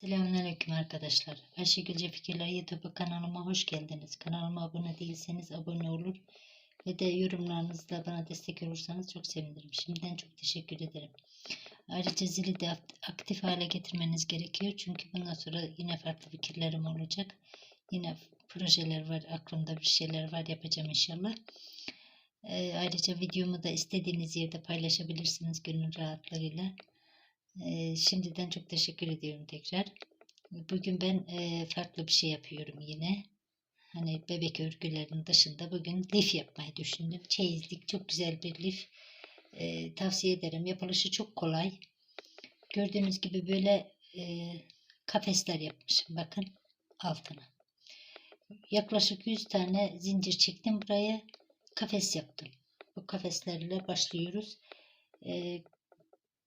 Selamünaleyküm arkadaşlar. Ayşegülce Fikirler YouTube kanalıma hoş geldiniz. Kanalıma abone değilseniz abone olur ve de yorumlarınızla bana destek olursanız çok sevinirim. Şimdiden çok teşekkür ederim. Ayrıca zili de akt- aktif hale getirmeniz gerekiyor. Çünkü bundan sonra yine farklı fikirlerim olacak. Yine projeler var, aklımda bir şeyler var yapacağım inşallah. Ee, ayrıca videomu da istediğiniz yerde paylaşabilirsiniz gönül rahatlığıyla. Şimdiden çok teşekkür ediyorum tekrar. Bugün ben e, farklı bir şey yapıyorum yine. Hani bebek örgülerinin dışında bugün lif yapmayı düşündüm. Çeyizlik çok güzel bir lif. Ee, tavsiye ederim. Yapılışı çok kolay. Gördüğünüz gibi böyle e, kafesler yapmışım. Bakın altına. Yaklaşık 100 tane zincir çektim buraya. Kafes yaptım. Bu kafeslerle başlıyoruz. Ee,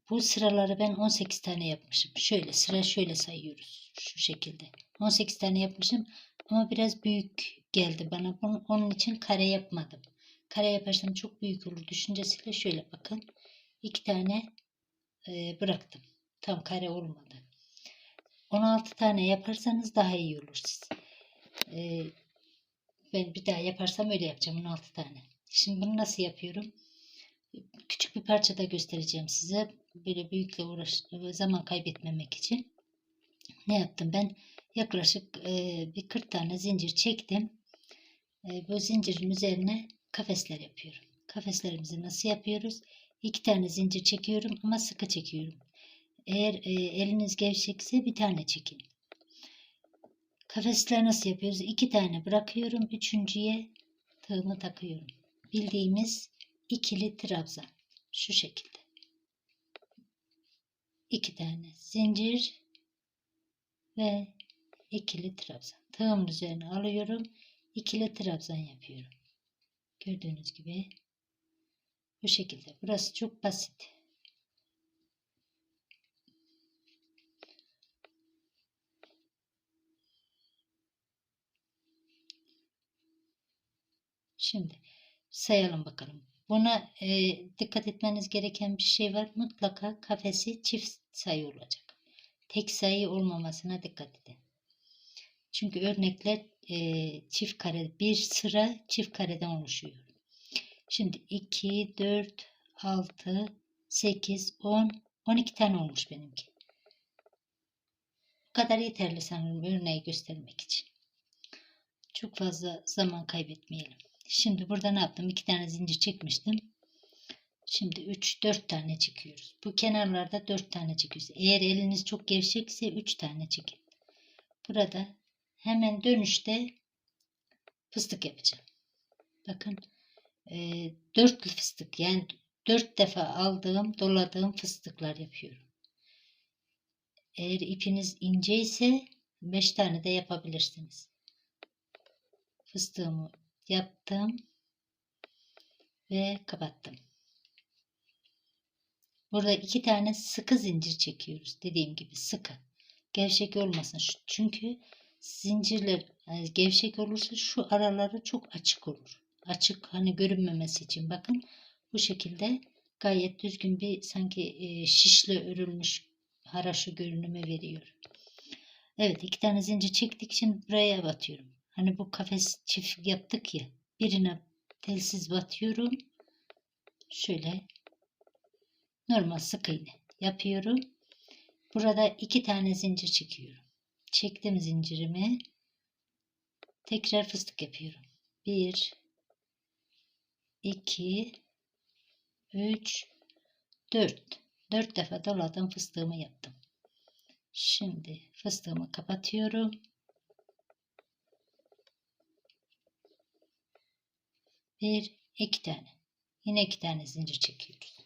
bu sıraları ben 18 tane yapmışım. Şöyle sıra şöyle sayıyoruz. Şu şekilde. 18 tane yapmışım ama biraz büyük geldi bana. Bunun, onun için kare yapmadım. Kare yaparsam çok büyük olur düşüncesiyle şöyle bakın. iki tane e, bıraktım. Tam kare olmadı. 16 tane yaparsanız daha iyi olur siz. E, ben bir daha yaparsam öyle yapacağım 16 tane. Şimdi bunu nasıl yapıyorum? Küçük bir parça da göstereceğim size. Böyle büyükle uğraş zaman kaybetmemek için. Ne yaptım ben? Yaklaşık e, bir 40 tane zincir çektim. E, bu zincirin üzerine kafesler yapıyorum. Kafeslerimizi nasıl yapıyoruz? İki tane zincir çekiyorum ama sıkı çekiyorum. Eğer e, eliniz gevşekse bir tane çekin. Kafesler nasıl yapıyoruz? İki tane bırakıyorum. Üçüncüye tığımı takıyorum. Bildiğimiz ikili trabzan. Şu şekilde. İki tane zincir ve ikili trabzan. Tığımın üzerine alıyorum. ikili trabzan yapıyorum. Gördüğünüz gibi bu şekilde. Burası çok basit. Şimdi sayalım bakalım. Buna e, dikkat etmeniz gereken bir şey var. Mutlaka kafesi çift sayı olacak. Tek sayı olmamasına dikkat edin. Çünkü örnekler e, çift kare, bir sıra çift kareden oluşuyor. Şimdi 2, 4, 6, 8, 10, 12 tane olmuş benimki. Bu kadar yeterli sanırım örneği göstermek için. Çok fazla zaman kaybetmeyelim. Şimdi burada ne yaptım? İki tane zincir çekmiştim. Şimdi 3 4 tane çekiyoruz. Bu kenarlarda 4 tane çekiyoruz. Eğer eliniz çok gevşekse 3 tane çekin. Burada hemen dönüşte fıstık yapacağım. Bakın e, fıstık yani 4 defa aldığım doladığım fıstıklar yapıyorum. Eğer ipiniz ince ise 5 tane de yapabilirsiniz. Fıstığımı yaptım ve kapattım. Burada iki tane sıkı zincir çekiyoruz. Dediğim gibi sıkı. Gevşek olmasın. Çünkü zincirler yani gevşek olursa şu araları çok açık olur. Açık hani görünmemesi için bakın bu şekilde gayet düzgün bir sanki e, şişle örülmüş haraşo görünümü veriyor. Evet iki tane zincir çektik. Şimdi buraya batıyorum. Hani bu kafes çift yaptık ya. Birine telsiz batıyorum. Şöyle normal sık iğne yapıyorum. Burada iki tane zincir çekiyorum. Çektim zincirimi. Tekrar fıstık yapıyorum. Bir, iki, üç, dört. Dört defa doladım fıstığımı yaptım. Şimdi fıstığımı kapatıyorum. Bir, iki tane. Yine iki tane zincir çekiyoruz.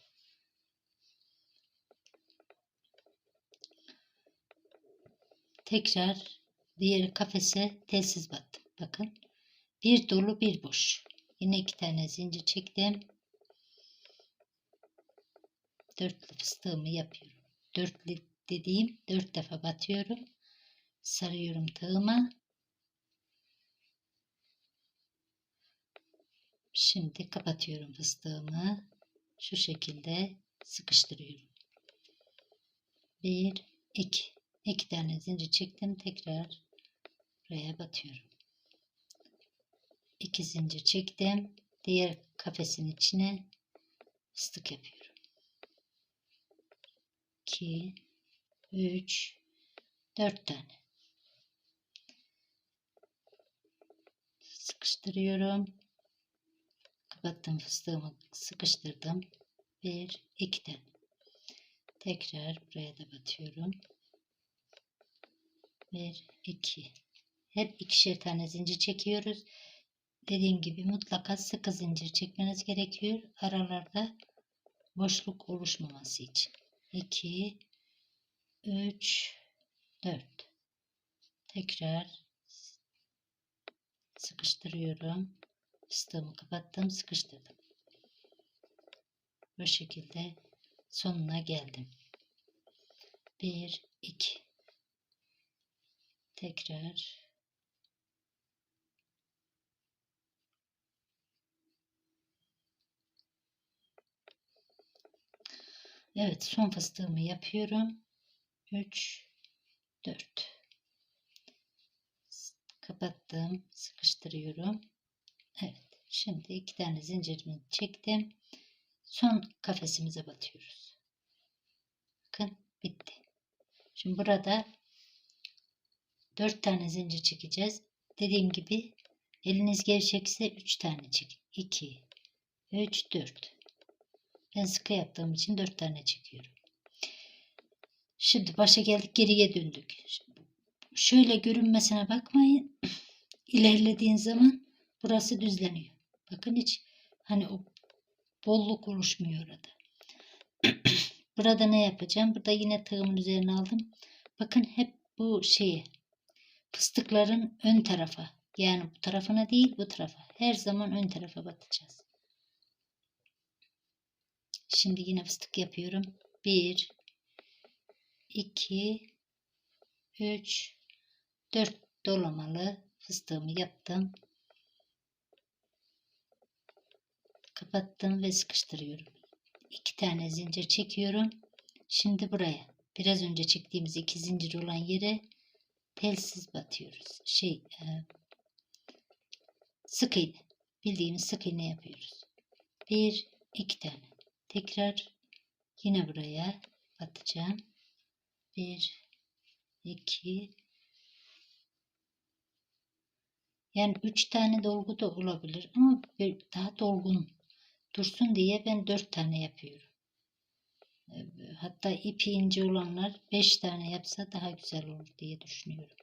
Tekrar diğer kafese telsiz battım. Bakın. Bir dolu bir boş. Yine iki tane zincir çektim. Dörtlü fıstığımı yapıyorum. Dörtlü dediğim dört defa batıyorum. Sarıyorum tığıma. Şimdi kapatıyorum fıstığımı. Şu şekilde sıkıştırıyorum. 1 2 iki tane zincir çektim. Tekrar buraya batıyorum. İki zincir çektim. Diğer kafesin içine fıstık yapıyorum. 2 3 4 tane. Sıkıştırıyorum. Kapattım fıstığımı sıkıştırdım. 1 2 tane. Tekrar buraya da batıyorum. 1 2 hep ikişer tane zincir çekiyoruz. Dediğim gibi mutlaka sıkı zincir çekmeniz gerekiyor. Aralarda boşluk oluşmaması için. 2 3 4 Tekrar sıkıştırıyorum. Fıstığımı kapattım, sıkıştırdım. Bu şekilde sonuna geldim. 1 2 Tekrar Evet son fıstığımı yapıyorum. 3 4 kapattım sıkıştırıyorum. Evet şimdi iki tane zincirimi çektim. Son kafesimize batıyoruz. Bakın bitti. Şimdi burada 4 tane zincir çekeceğiz. Dediğim gibi eliniz gevşekse 3 tane çekin. 2 3 4 ben sıkı yaptığım için 4 tane çekiyorum. Şimdi başa geldik geriye döndük. Şöyle görünmesine bakmayın. İlerlediğin zaman burası düzleniyor. Bakın hiç hani o bolluk oluşmuyor orada. Burada ne yapacağım? Burada yine tığımın üzerine aldım. Bakın hep bu şeyi fıstıkların ön tarafa yani bu tarafına değil bu tarafa her zaman ön tarafa batacağız. Şimdi yine fıstık yapıyorum. 1 2 3 4 dolamalı fıstığımı yaptım. Kapattım ve sıkıştırıyorum. 2 tane zincir çekiyorum. Şimdi buraya biraz önce çektiğimiz iki zincir olan yere telsiz batıyoruz. Şey e, sık iğne. Bildiğimiz sık iğne yapıyoruz. Bir, iki tane. Tekrar yine buraya batacağım. 1 2 yani 3 tane dolgu da olabilir ama daha dolgun dursun diye ben 4 tane yapıyorum. Hatta ipi ince olanlar 5 tane yapsa daha güzel olur diye düşünüyorum.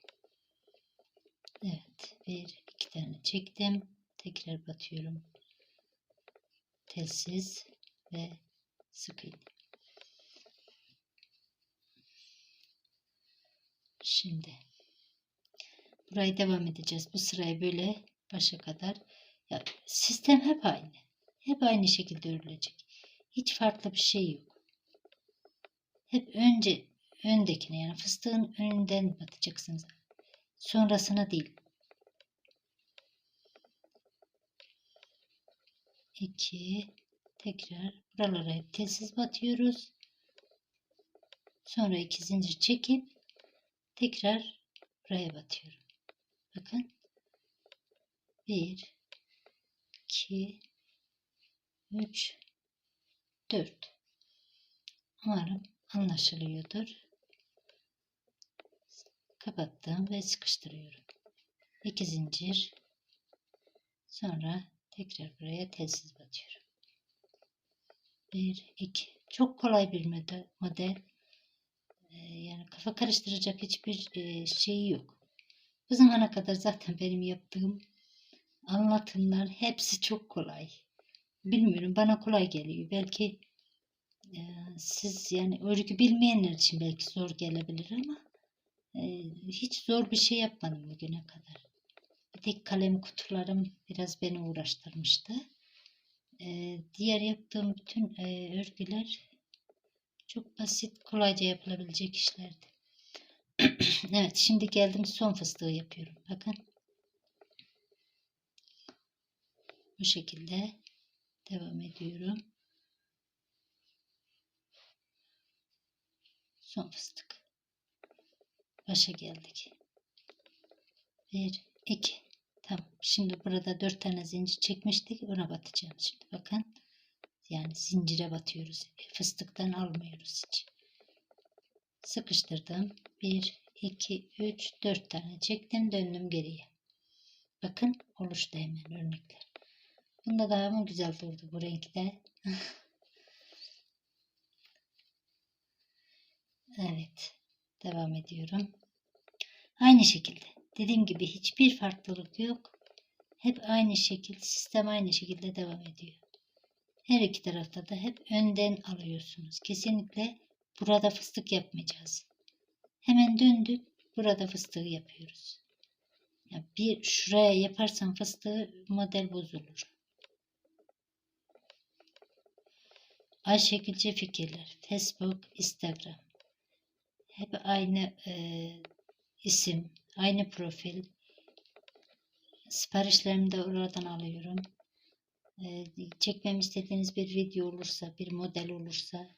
Evet. Bir, iki tane çektim. Tekrar batıyorum. Telsiz ve sık iğne. Şimdi burayı devam edeceğiz. Bu sırayı böyle başa kadar. Ya, sistem hep aynı. Hep aynı şekilde örülecek. Hiç farklı bir şey yok. Hep önce öndekine yani fıstığın önünden batacaksınız. Sonrasına değil. 2 tekrar buralara hep telsiz batıyoruz. Sonra iki zincir çekip tekrar buraya batıyorum. Bakın. 1 2 3 4 Umarım anlaşılıyordur. Kapattım ve sıkıştırıyorum. 2 zincir sonra tekrar buraya telsiz batıyorum. 1 2 çok kolay bir model. Ee, yani kafa karıştıracak hiçbir e, şey yok. Bu zamana kadar zaten benim yaptığım anlatımlar hepsi çok kolay. Bilmiyorum bana kolay geliyor. Belki e, siz yani örgü bilmeyenler için belki zor gelebilir ama e, hiç zor bir şey yapmadım bugüne kadar. Bir tek kalem kutularım biraz beni uğraştırmıştı. E, diğer yaptığım bütün e, örgüler çok basit, kolayca yapılabilecek işlerdi. evet, şimdi geldim son fıstığı yapıyorum. Bakın. Bu şekilde devam ediyorum. Son fıstık. Başa geldik. Bir, iki. Tamam. Şimdi burada dört tane zincir çekmiştik. Ona batacağım. Şimdi bakın. Yani zincire batıyoruz. Fıstıktan almıyoruz hiç. Sıkıştırdım. Bir, iki, üç, dört tane çektim. Döndüm geriye. Bakın oluştu hemen örnekler. Bunda daha mı güzel durdu bu renkte? evet. Devam ediyorum. Aynı şekilde. Dediğim gibi hiçbir farklılık yok. Hep aynı şekil, sistem aynı şekilde devam ediyor. Her iki tarafta da hep önden alıyorsunuz. Kesinlikle burada fıstık yapmayacağız. Hemen döndük. Burada fıstığı yapıyoruz. Ya bir şuraya yaparsan fıstığı model bozulur. Ayşegülce fikirler. Facebook, Instagram. Hep aynı e, isim, aynı profil. Siparişlerimi de oradan alıyorum. E, çekmem istediğiniz bir video olursa, bir model olursa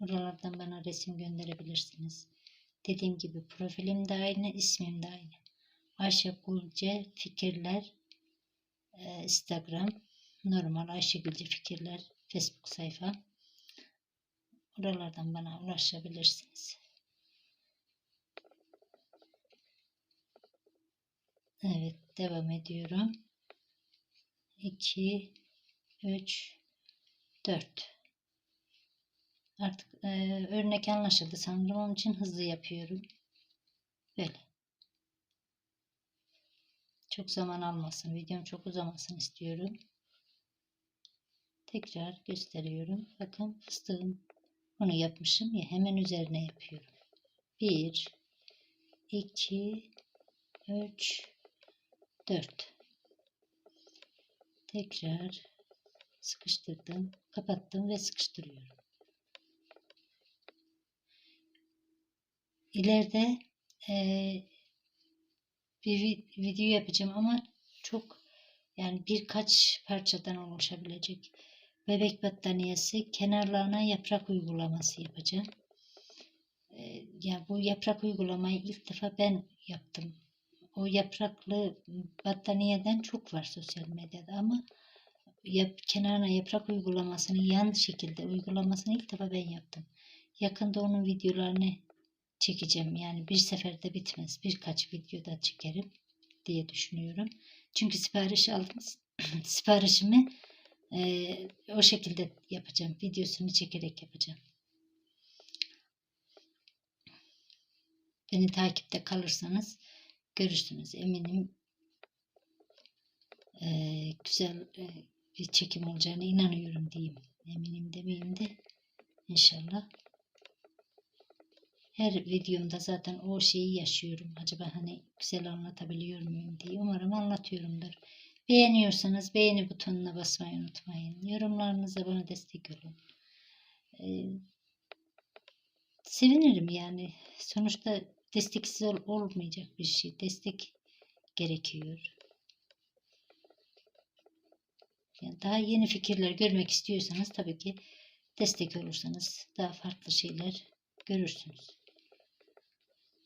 oralardan bana resim gönderebilirsiniz. Dediğim gibi profilim de aynı, ismim de aynı. Ayşe Gülce Fikirler e, Instagram normal Ayşe Gülce Fikirler Facebook sayfa. Oralardan bana ulaşabilirsiniz. Evet, devam ediyorum. 2 3 4 Artık e, örnek anlaşıldı sanırım. Onun için hızlı yapıyorum. Böyle. Çok zaman almasın. Videom çok uzamasın istiyorum. Tekrar gösteriyorum. Bakın fıstığım bunu yapmışım ya hemen üzerine yapıyorum. 1 2 3 4 Tekrar sıkıştırdım, kapattım ve sıkıştırıyorum. İleride e, bir video yapacağım ama çok yani birkaç parçadan oluşabilecek bebek battaniyesi kenarlarına yaprak uygulaması yapacağım. E, ya bu yaprak uygulamayı ilk defa ben yaptım. O yapraklı battaniyeden çok var sosyal medyada ama yap, kenarına yaprak uygulamasını yan şekilde uygulamasını ilk defa ben yaptım. Yakında onun videolarını çekeceğim. Yani bir seferde bitmez. Birkaç videoda çekerim diye düşünüyorum. Çünkü sipariş aldım. Siparişimi e, o şekilde yapacağım. Videosunu çekerek yapacağım. Beni takipte kalırsanız görürsünüz. Eminim e, güzel e, bir çekim olacağına inanıyorum diyeyim. Eminim demeyeyim de inşallah. Her videomda zaten o şeyi yaşıyorum. Acaba hani güzel anlatabiliyor muyum diye. Umarım anlatıyorumdur. Beğeniyorsanız beğeni butonuna basmayı unutmayın. Yorumlarınızla bana destek olun. Ee, sevinirim yani. Sonuçta desteksiz ol olmayacak bir şey. Destek gerekiyor. Yani daha yeni fikirler görmek istiyorsanız tabii ki destek olursanız daha farklı şeyler görürsünüz.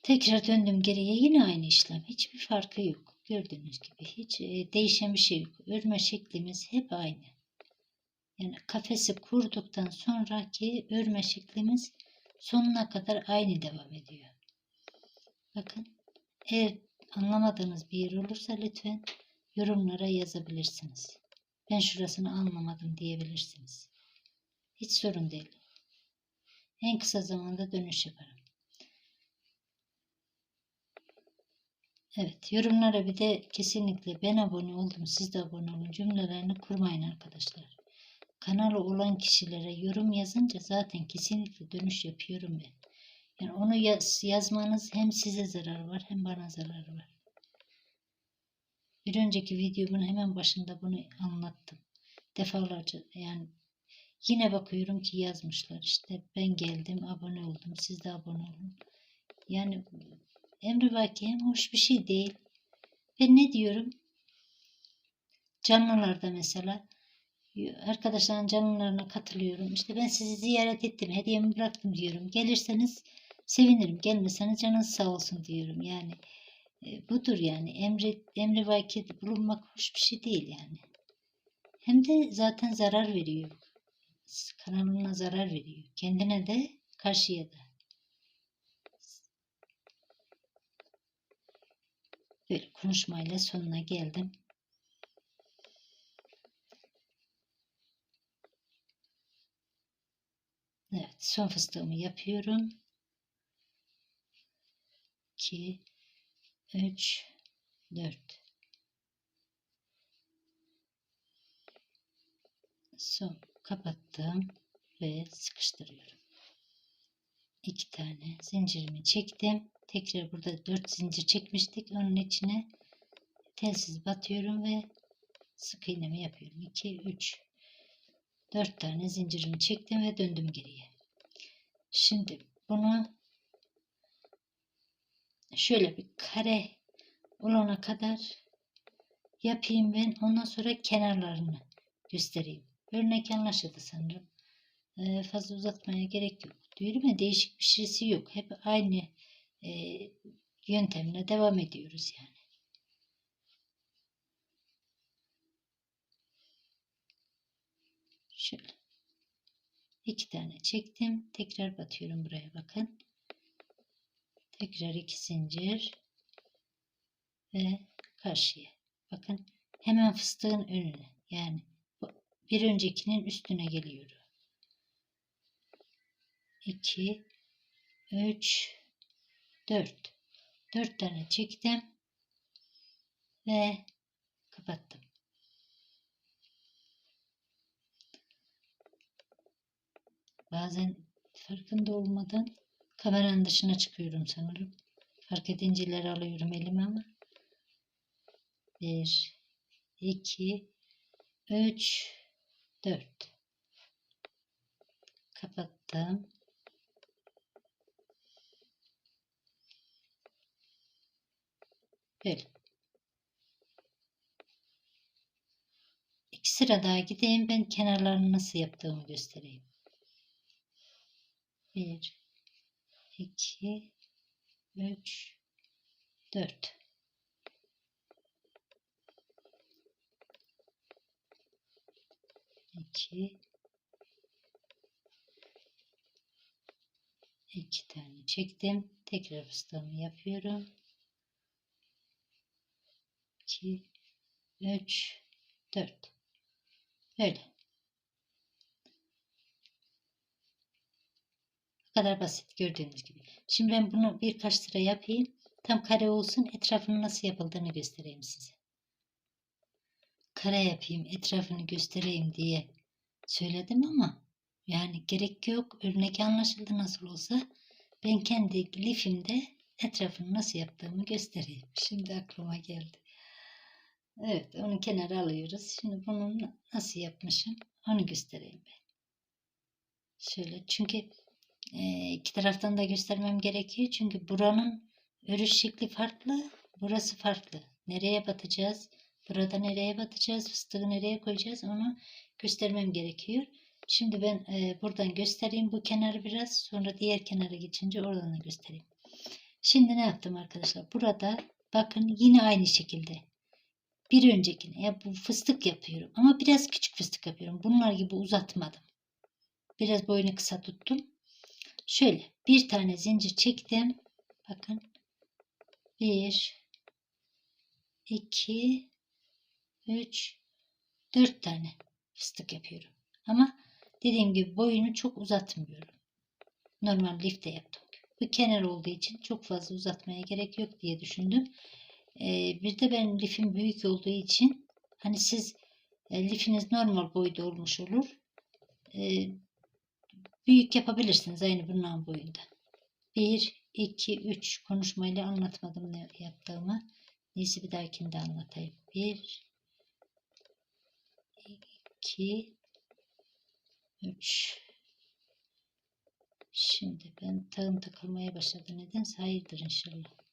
Tekrar döndüm geriye yine aynı işlem. Hiçbir farkı yok. Gördüğünüz gibi hiç e, değişen bir şey yok. Örme şeklimiz hep aynı. Yani kafesi kurduktan sonraki örme şeklimiz sonuna kadar aynı devam ediyor. Bakın eğer anlamadığınız bir yer olursa lütfen yorumlara yazabilirsiniz. Ben şurasını anlamadım diyebilirsiniz. Hiç sorun değil. En kısa zamanda dönüş yaparım. Evet yorumlara bir de kesinlikle ben abone oldum siz de abone olun cümlelerini kurmayın arkadaşlar. Kanalı olan kişilere yorum yazınca zaten kesinlikle dönüş yapıyorum ben. Yani onu yaz, yazmanız hem size zarar var hem bana zarar var. Bir önceki videomun hemen başında bunu anlattım. Defalarca yani yine bakıyorum ki yazmışlar işte ben geldim abone oldum siz de abone olun. Yani emri vaki hem hoş bir şey değil. Ben ne diyorum? Canlılarda mesela arkadaşların canlılarına katılıyorum. İşte ben sizi ziyaret ettim, hediyemi bıraktım diyorum. Gelirseniz Sevinirim. Gelmeseniz canınız sağ olsun diyorum. Yani e, budur yani. Emri, emri vakit bulunmak hoş bir şey değil yani. Hem de zaten zarar veriyor. Kanalına zarar veriyor. Kendine de karşıya da. Böyle konuşmayla sonuna geldim. Evet, son fıstığımı yapıyorum. 2 3 4 Son kapattım ve sıkıştırıyorum. 2 tane zincirimi çektim. Tekrar burada 4 zincir çekmiştik. Onun içine telsiz batıyorum ve sık iğnemi yapıyorum. 2 3 4 tane zincirimi çektim ve döndüm geriye. Şimdi bunu şöyle bir kare olana kadar yapayım ben. Ondan sonra kenarlarını göstereyim. Örnek anlaşıldı sanırım. Ee, fazla uzatmaya gerek yok. Diyorum ya değişik bir şeysi yok. Hep aynı e, yöntemle devam ediyoruz yani. Şöyle. iki tane çektim. Tekrar batıyorum buraya bakın. Tekrar iki zincir. Ve karşıya. Bakın hemen fıstığın önüne. Yani bir öncekinin üstüne geliyor. 2 3 4 4 tane çektim ve kapattım. Bazen farkında olmadan kameranın dışına çıkıyorum sanırım. Fark edincileri alıyorum elime ama. 1 2 3 4 kapattım. Böyle. İki sıra daha gideyim. Ben kenarlarını nasıl yaptığımı göstereyim. 1 2 3 4 2 2 tane çektim. Tekrar fıstığımı yapıyorum. 2 3 4 Böyle. Bu kadar basit gördüğünüz gibi. Şimdi ben bunu birkaç sıra yapayım. Tam kare olsun. Etrafını nasıl yapıldığını göstereyim size. Kare yapayım, etrafını göstereyim diye söyledim ama yani gerek yok. Örnek anlaşıldı nasıl olsa. Ben kendi lifimde etrafını nasıl yaptığımı göstereyim. Şimdi aklıma geldi. Evet onu kenara alıyoruz. Şimdi bunu nasıl yapmışım onu göstereyim ben. Şöyle çünkü e, iki taraftan da göstermem gerekiyor. Çünkü buranın örüş şekli farklı. Burası farklı. Nereye batacağız? Burada nereye batacağız? Fıstığı nereye koyacağız? Onu göstermem gerekiyor. Şimdi ben e, buradan göstereyim bu kenarı biraz. Sonra diğer kenara geçince oradan da göstereyim. Şimdi ne yaptım arkadaşlar? Burada bakın yine aynı şekilde. Bir öncekine ya bu fıstık yapıyorum. Ama biraz küçük fıstık yapıyorum. Bunlar gibi uzatmadım. Biraz boyunu kısa tuttum. Şöyle bir tane zincir çektim. Bakın. Bir, iki, üç, dört tane fıstık yapıyorum. Ama dediğim gibi boyunu çok uzatmıyorum. Normal lifte yaptım. Bu kenar olduğu için çok fazla uzatmaya gerek yok diye düşündüm. Ee, bir de benim lifim büyük olduğu için hani siz e, lifiniz normal boyda olmuş olur. Ee, büyük yapabilirsiniz aynı bunun boyunda. 1, 2, 3 konuşmayla anlatmadım ne yaptığımı. Neyse bir dahakinde anlatayım. 1, 2, 3. Şimdi ben tağım takılmaya başladı. Nedense hayırdır inşallah.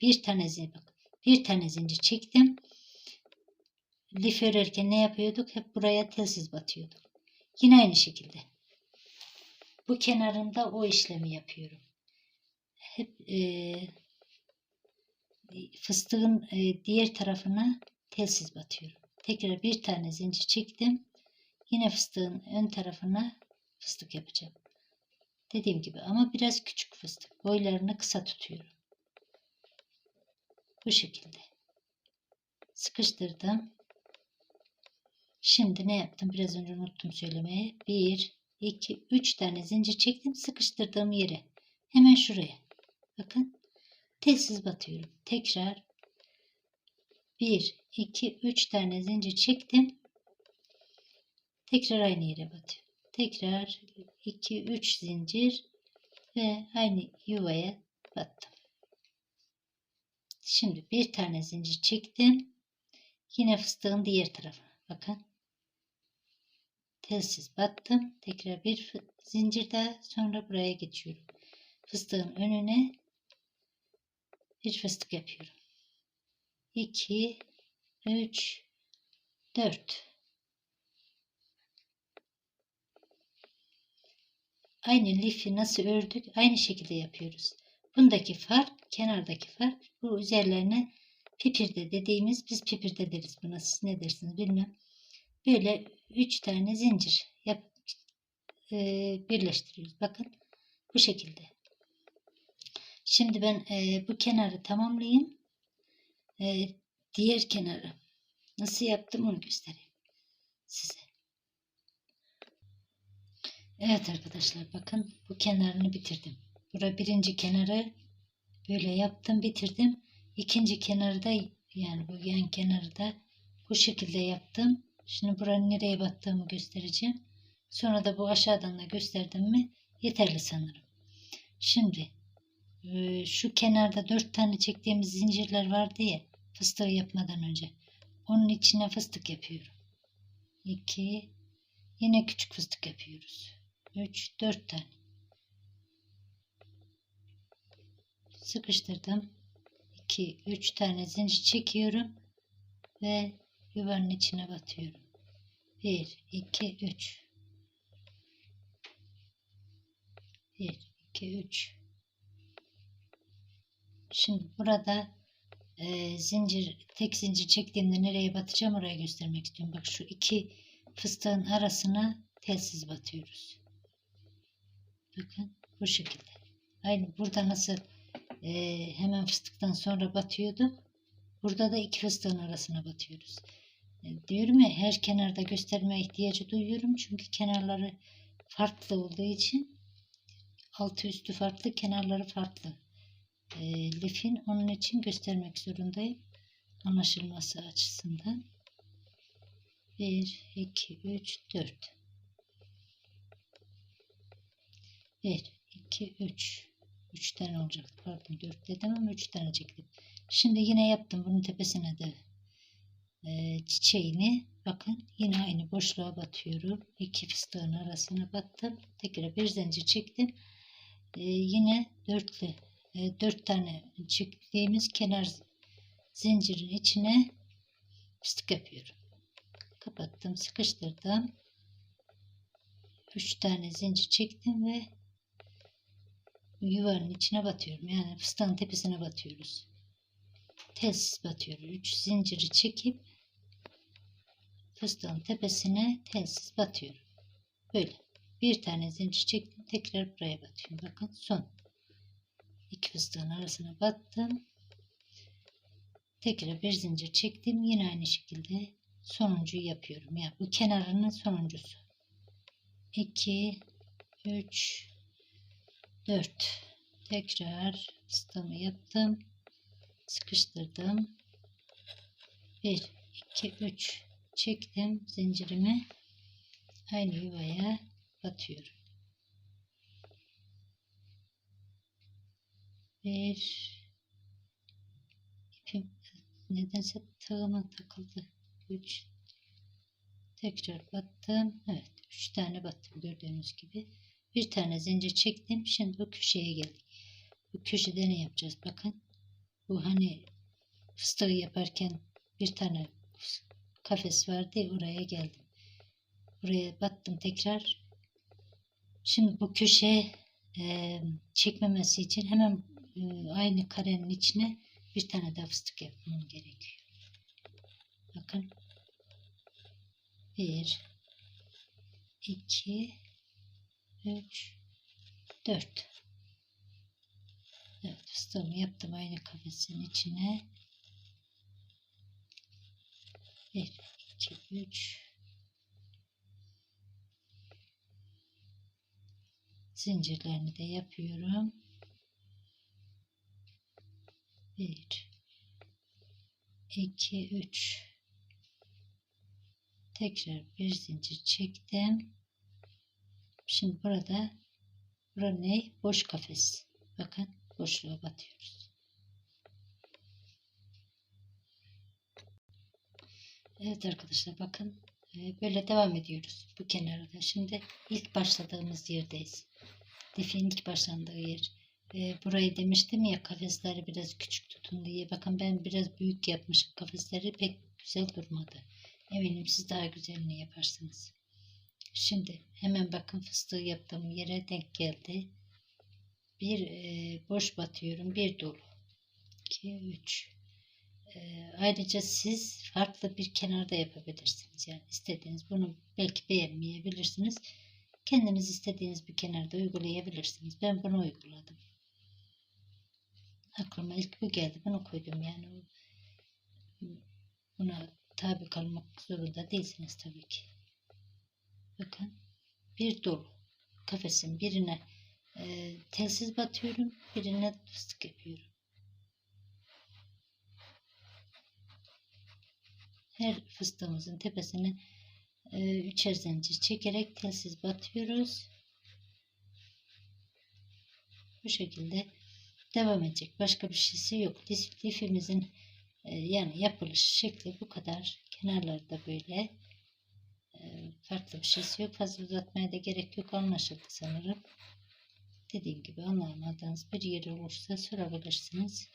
Bir tane bak. Bir tane zincir çektim. Lif örerken ne yapıyorduk? Hep buraya telsiz batıyorduk. Yine aynı şekilde. Bu kenarında o işlemi yapıyorum. Hep e, fıstığın e, diğer tarafına telsiz batıyorum. Tekrar bir tane zincir çektim. Yine fıstığın ön tarafına fıstık yapacağım. Dediğim gibi ama biraz küçük fıstık. Boylarını kısa tutuyorum. Bu şekilde. Sıkıştırdım. Şimdi ne yaptım? Biraz önce unuttum söylemeye. 1, 2, 3 tane zincir çektim. Sıkıştırdığım yere. Hemen şuraya. Bakın. Telsiz batıyorum. Tekrar 1, 2, 3 tane zincir çektim. Tekrar aynı yere batıyorum. Tekrar 2, 3 zincir ve aynı yuvaya battım. Şimdi bir tane zincir çektim. Yine fıstığın diğer tarafına. Bakın. Telsiz battım. Tekrar bir zincir daha sonra buraya geçiyorum. Fıstığın önüne bir fıstık yapıyorum. 2 3 4 Aynı lifi nasıl ördük aynı şekilde yapıyoruz. Bundaki fark kenardaki fark bu üzerlerine pipirde dediğimiz biz pipirde deriz buna siz ne dersiniz bilmem. Böyle 3 tane zincir yap, e, birleştiriyoruz. Bakın bu şekilde. Şimdi ben e, bu kenarı tamamlayayım. E, diğer kenarı nasıl yaptım onu göstereyim size. Evet arkadaşlar bakın bu kenarını bitirdim. Bura birinci kenarı böyle yaptım bitirdim. İkinci kenarı da yani bu yan kenarı da bu şekilde yaptım. Şimdi buranın nereye battığımı göstereceğim. Sonra da bu aşağıdan da gösterdim mi yeterli sanırım. Şimdi e, şu kenarda dört tane çektiğimiz zincirler vardı ya fıstığı yapmadan önce. Onun içine fıstık yapıyorum. 2 yine küçük fıstık yapıyoruz. 3 4 tane. Sıkıştırdım. 2 3 tane zincir çekiyorum ve yuvanın içine batıyorum. 1 2 3 1 2 3 Şimdi burada e, zincir tek zincir çektiğimde nereye batacağım oraya göstermek istiyorum. Bak şu iki fıstığın arasına telsiz batıyoruz. Bakın bu şekilde. Aynı burada nasıl e, hemen fıstıktan sonra batıyordu. Burada da iki fıstığın arasına batıyoruz. E, diyorum ya her kenarda gösterme ihtiyacı duyuyorum. Çünkü kenarları farklı olduğu için altı üstü farklı kenarları farklı. E, lifin onun için göstermek zorundayım. Anlaşılması açısından. 1, 2, 3, 4. 1, 2, 3. 3 tane olacak. Pardon 4 dedim ama 3 tane çektim. Şimdi yine yaptım. Bunun tepesine de e, çiçeğini. Bakın yine aynı boşluğa batıyorum. İki fıstığın arasına battım. Tekrar bir zincir çektim. E, yine dörtlü e, 4 tane çektiğimiz kenar zincirin içine fıstık yapıyorum. Kapattım, sıkıştırdım. 3 tane zincir çektim ve yuvanın içine batıyorum. Yani fıstığın tepesine batıyoruz. Telsiz batıyoruz. 3 zinciri çekip fıstığın tepesine telsiz batıyorum. Böyle. Bir tane zincir çektim. Tekrar buraya batıyorum. Bakın son. İki fıstığın arasına battım. Tekrar bir zincir çektim. Yine aynı şekilde sonuncuyu yapıyorum. Yani bu kenarının sonuncusu. 2 3 4 tekrar fıstığımı yaptım. Sıkıştırdım. 1 2 3 çektim zincirimi. Aynı yuvaya batıyorum. Bir. İpim nedense tığıma takıldı. 3 tekrar battım. Evet 3 tane battım gördüğünüz gibi bir tane zincir çektim şimdi bu köşeye geldik bu köşede ne yapacağız bakın bu hani fıstığı yaparken bir tane kafes vardı oraya geldim Buraya battım tekrar. Şimdi bu köşeye e, çekmemesi için hemen e, aynı karenin içine bir tane daha fıstık yapmam gerekiyor. Bakın. Bir, iki, üç, dört. Evet, fıstığımı yaptım aynı kafesin içine. Bir, iki, üç. Zincirlerini de yapıyorum. Bir, iki, üç. Tekrar bir zincir çektim. Şimdi burada bura ne? Boş kafes. Bakın boşluğa batıyoruz. Evet arkadaşlar bakın e, böyle devam ediyoruz bu kenarda. Şimdi ilk başladığımız yerdeyiz. Defin ilk başlandığı yer. E, burayı demiştim ya kafesleri biraz küçük tutun diye. Bakın ben biraz büyük yapmışım. Kafesleri pek güzel durmadı. Eminim siz daha güzelini yaparsınız. Şimdi hemen bakın fıstığı yaptığım yere denk geldi. Bir e, boş batıyorum. Bir dolu. 2, 3. E, ayrıca siz farklı bir kenarda yapabilirsiniz. Yani istediğiniz bunu belki beğenmeyebilirsiniz. Kendiniz istediğiniz bir kenarda uygulayabilirsiniz. Ben bunu uyguladım. Aklıma ilk bu geldi. Bunu koydum yani. Buna tabi kalmak zorunda değilsiniz tabii ki. Bakın bir dolu kafesin birine e, telsiz batıyorum birine fıstık yapıyorum. Her fıstığımızın tepesine e, üçer zincir çekerek telsiz batıyoruz. Bu şekilde devam edecek. Başka bir şeysi yok. Lifimizin e, yani yapılış şekli bu kadar. Kenarlarda böyle farklı bir şeysi yok. Fazla uzatmaya da gerek yok. Anlaşıldı sanırım. Dediğim gibi anlamadığınız bir yer olursa sorabilirsiniz.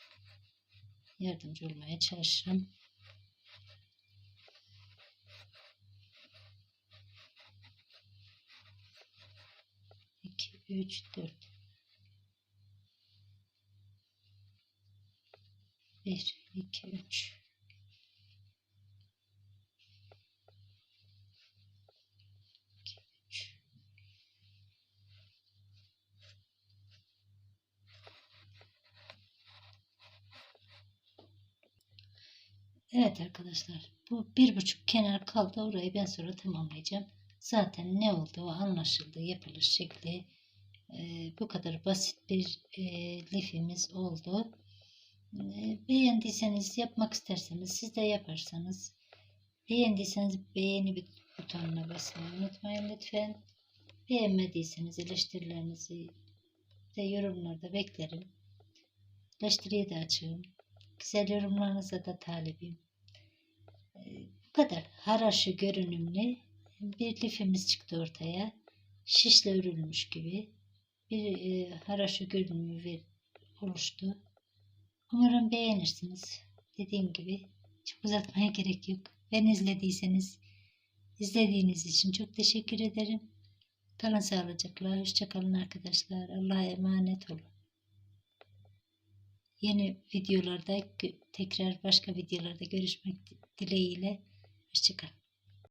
Yardımcı olmaya çalışırım. İki, üç, dört. Bir, iki, üç. Evet arkadaşlar bu bir buçuk kenar kaldı orayı ben sonra tamamlayacağım. Zaten ne olduğu anlaşıldı yapılış şekli e, bu kadar basit bir e, lifimiz oldu. E, beğendiyseniz yapmak isterseniz siz de yaparsanız beğendiyseniz beğeni butonuna basmayı unutmayın lütfen. Beğenmediyseniz eleştirilerinizi de yorumlarda beklerim. Eleştiriye de açığım. Güzel yorumlarınıza da talibim. Kadar haraşı görünümlü bir lifimiz çıktı ortaya. Şişle örülmüş gibi bir e, haraşo görünümü ver, oluştu. Umarım beğenirsiniz. Dediğim gibi çok uzatmaya gerek yok. Ben izlediyseniz izlediğiniz için çok teşekkür ederim. Kalın sağlıcakla. Hoşçakalın arkadaşlar. Allah'a emanet olun. Yeni videolarda tekrar başka videolarda görüşmek dileğiyle. Hoşçakalın.